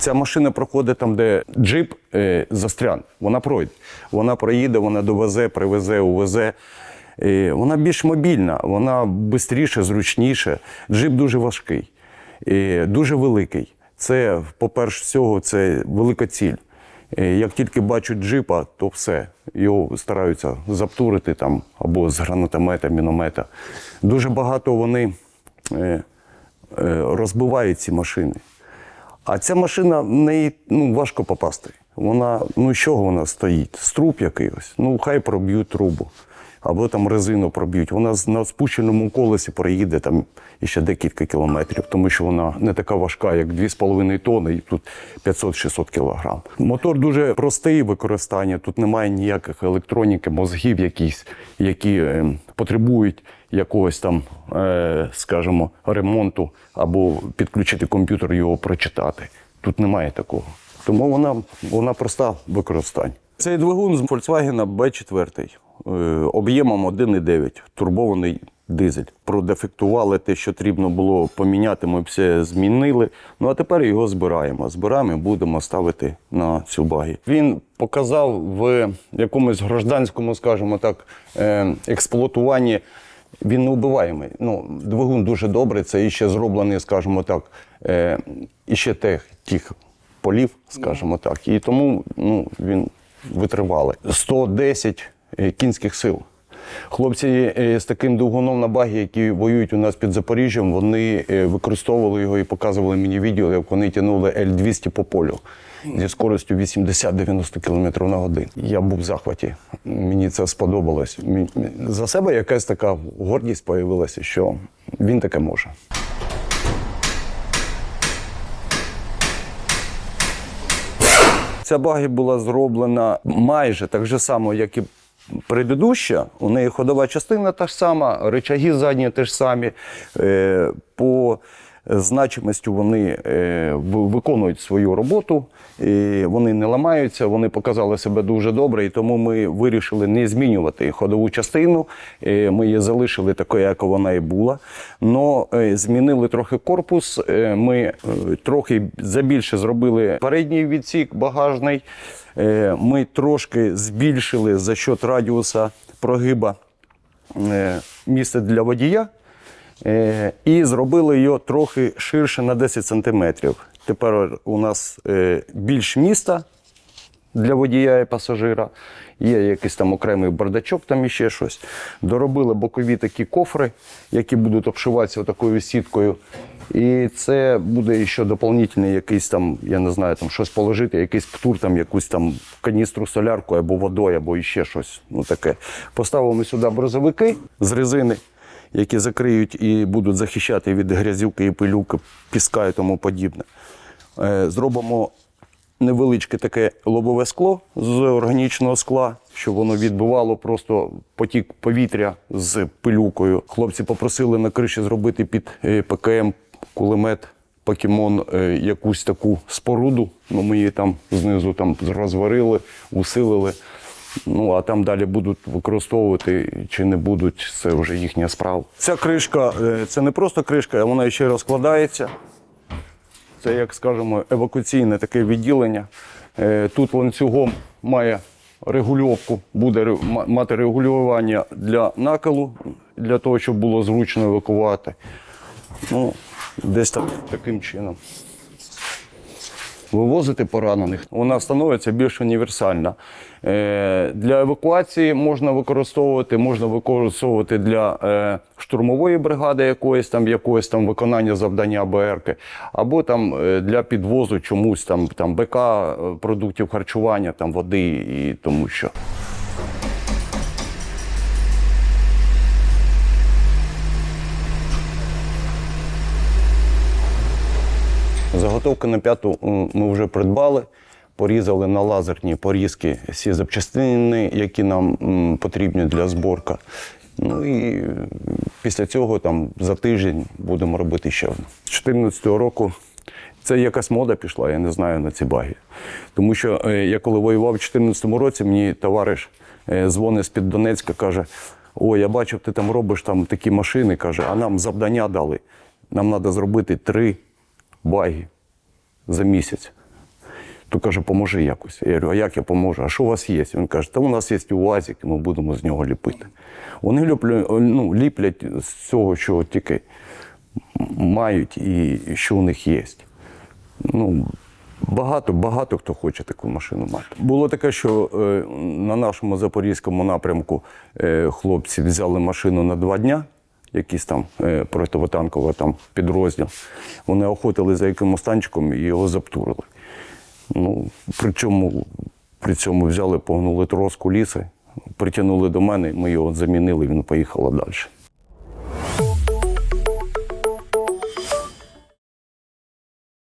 Ця машина проходить там, де джип е, застрян. Вона пройде. Вона проїде, вона довезе, привезе, увезе. Е, вона більш мобільна, вона швидше, зручніше. Джип дуже важкий, е, дуже великий. Це, по-перше, всього, це велика ціль. Е, Як тільки бачать джипа, то все. Його стараються заптурити там або з гранатомета, міномета. Дуже багато вони е, е, розбивають ці машини. А ця машина в неї ну, важко попасти. Вона, ну з чого вона стоїть? З труб якийсь. Ну, хай проб'ють трубу. Або там резину проб'ють. Вона на спущеному колесі проїде там іще декілька кілометрів, тому що вона не така важка, як 2,5 тонни, і тут 500-600 кілограм. Мотор дуже простий в використанні. Тут немає ніяких електроніки, мозгів якісь, які е, потребують якогось там, е, скажімо, ремонту або підключити комп'ютер і його прочитати. Тут немає такого. Тому вона, вона проста в використанні. Цей двигун з Volkswagen B4 е, об'ємом 1,9, турбований дизель. Продефектували те, що потрібно було поміняти, ми все змінили. Ну а тепер його збираємо. Збираємо і будемо ставити на цю багі. Він показав в якомусь гражданському, скажімо так, е, експлуатуванні. Він не убиваємий. Ну, двигун дуже добрий, це іще зроблений, скажімо так, е, іще тех, тих полів, скажімо так. І тому ну, він витривалий. 110 е, кінських сил. Хлопці е, з таким двигуном на багі, які воюють у нас під Запоріжжям, вони е, використовували його і показували мені відео, як вони тягнули Л-200 по полю зі скоростю 80-90 км на годину. Я був в захваті. Мені це сподобалось. За себе якась така гордість з'явилася, що він таке може. Ця багі була зроблена майже так же само, як і предыдуща. У неї ходова частина та ж сама, рычаги задні теж самі. Е, По значимості вони е, виконують свою роботу, і вони не ламаються, вони показали себе дуже добре, і тому ми вирішили не змінювати ходову частину. Е, Ми її залишили такою, як вона і була. Но е, змінили трохи корпус. Ми трохи забільше зробили передній відсік багажний. Ми трошки збільшили за счет радіуса прогиба місце для водія. Е, І зробили його трохи ширше на 10 сантиметрів. Тепер у нас е, більш міста для водія і пасажира. Є якийсь там окремий бардачок, там іще щось. Доробили бокові такі кофри, які будуть обшиватися такою сіткою. І це буде ще доповнительний якийсь там, я не знаю, там щось положити, якийсь птур, там якусь там каністру солярку або водою, або іще щось. Ну таке. Поставимо сюди брозовики з резини, які закриють і будуть захищати від грязюки і пилюки, піска і тому подібне. Е, Зробимо невеличке таке лобове скло з органічного скла, щоб воно відбивало просто потік повітря з пилюкою. Хлопці попросили на криші зробити під е, ПКМ кулемет. Покемон е, якусь таку споруду. Ну, ми її там знизу там розварили, усилили. Ну а там далі будуть використовувати чи не будуть, це вже їхня справа. Ця кришка е, це не просто кришка, вона ще розкладається. Це, як скажемо, евакуаційне таке відділення. Е, Тут ланцюгом має регульовку, буде мати регулювання для накалу, для того, щоб було зручно евакувати. Ну, десь так, таким чином. Вивозити поранених, вона становиться більш універсальна. Е, Для евакуації можна використовувати, можна використовувати для е, штурмової бригади якоїсь там, якоїсь там виконання завдання БРК, або там е, для підвозу чомусь там, там БК, продуктів харчування, там води і тому що. Заготовки на п'яту ми вже придбали, порізали на лазерні порізки всі запчастини, які нам потрібні для зборка. Ну і після цього там за тиждень будемо робити ще одну. З 2014 року це якась мода пішла, я не знаю на ці баги. Тому що е, я коли воював у 2014 році, мені товариш е, дзвонить з-під Донецька, каже: О, я бачив, ти там робиш там такі машини, каже, а нам завдання дали. Нам треба зробити три баги за місяць. То каже, поможи якось. Я говорю, а як я поможу? А що у вас є? Він каже, та у нас є УАЗик, ми будемо з нього ліпити. Вони люблять, ну, ліплять з цього, що тільки мають і що у них є. Ну, багато, багато хто хоче таку машину мати. Було таке, що е, на нашому запорізькому напрямку е, хлопці взяли машину на два дня, якийсь там е, противотанковий там підрозділ. Вони охотили за якимось танчиком і його заптурили. Ну, причому при цьому взяли, погнули троску ліси, притягнули до мене, ми його замінили, він поїхав далі.